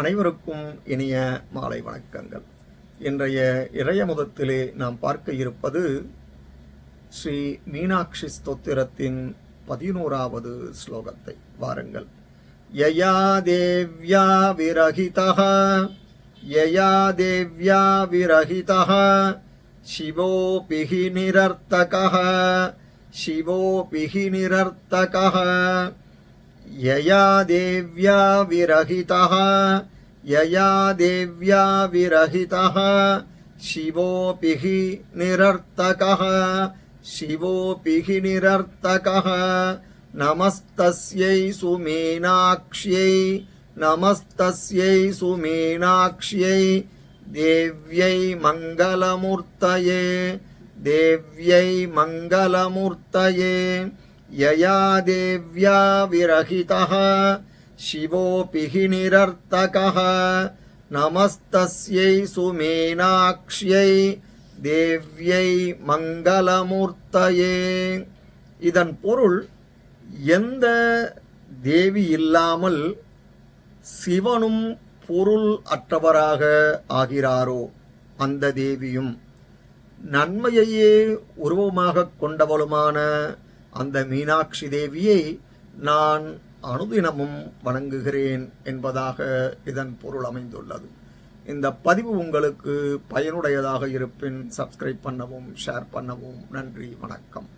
அனைவருக்கும் இனிய மாலை வணக்கங்கள். இன்றைய இறைய இறையமுதத்திலே நாம் பார்க்க இருப்பது ஸ்ரீ மீனாட்சி ஸ்தோத்திரத்தின் பதினோராவது ஸ்லோகத்தை. வாருங்கள். யயா தேவ்யா விரகிதா யயா தேவ்யா விரகிதா சிவோபிஹி நிரர்த்தக சிவோபிஹி நிரர்த்தக యయా దేవ్యా విరహిత యయా దేవ్యా విరహిత శివోపి నిరర్తక శివోపి నిరర్తక నమస్తస్యై సుమీనాక్ష్యై నమస్తస్యై సుమీనాక్ష్యై దేవ్యై మంగళమూర్తయే దేవ్యై మంగళమూర్తయే. यया देव्या विरहितः शिवोऽपि हि निरर्तकः नमस्तस्यै सुमीनाक्ष्यै தேவ்யை மங்களமூர்த்தயே இதன் பொருள் எந்த தேவி இல்லாமல் சிவனும் பொருள் அற்றவராக ஆகிறாரோ அந்த தேவியும் நன்மையையே உருவமாக கொண்டவளுமான அந்த மீனாட்சி தேவியை நான் அனுதினமும் வணங்குகிறேன் என்பதாக இதன் பொருள் அமைந்துள்ளது. இந்த பதிவு உங்களுக்கு பயனுடையதாக இருப்பின் சப்ஸ்கிரைப் பண்ணவும் ஷேர் பண்ணவும் நன்றி வணக்கம்.